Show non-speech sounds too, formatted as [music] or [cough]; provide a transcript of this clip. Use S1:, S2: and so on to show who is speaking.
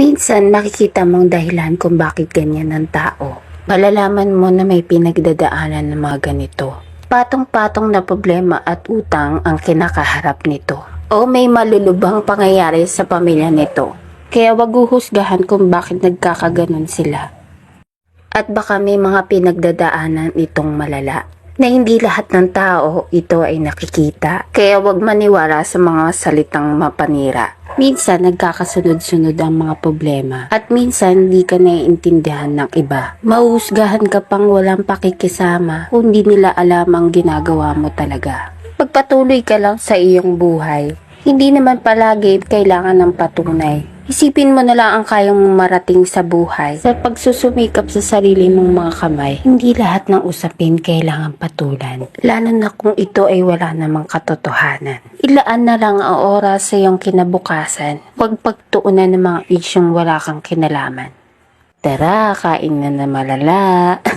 S1: Minsan makikita mong dahilan kung bakit ganyan ang tao. Malalaman mo na may pinagdadaanan ng mga ganito. Patong-patong na problema at utang ang kinakaharap nito. O may malulubhang pangyayari sa pamilya nito. Kaya wag uhusgahan kung bakit nagkakaganon sila. At baka may mga pinagdadaanan itong malala na hindi lahat ng tao ito ay nakikita. Kaya wag maniwala sa mga salitang mapanira. Minsan nagkakasunod-sunod ang mga problema at minsan hindi ka naiintindihan ng iba. Mausgahan ka pang walang pakikisama kung di nila alam ang ginagawa mo talaga. Pagpatuloy ka lang sa iyong buhay. Hindi naman palagi kailangan ng patunay. Isipin mo na lang ang kayang marating sa buhay. Sa pagsusumikap sa sarili mong mga kamay, hindi lahat ng usapin kailangan patulan. Lalo na kung ito ay wala namang katotohanan. Ilaan na lang ang oras sa iyong kinabukasan. Huwag pagtuunan ng mga isyong wala kang kinalaman. Tara, kain na na malala. [laughs]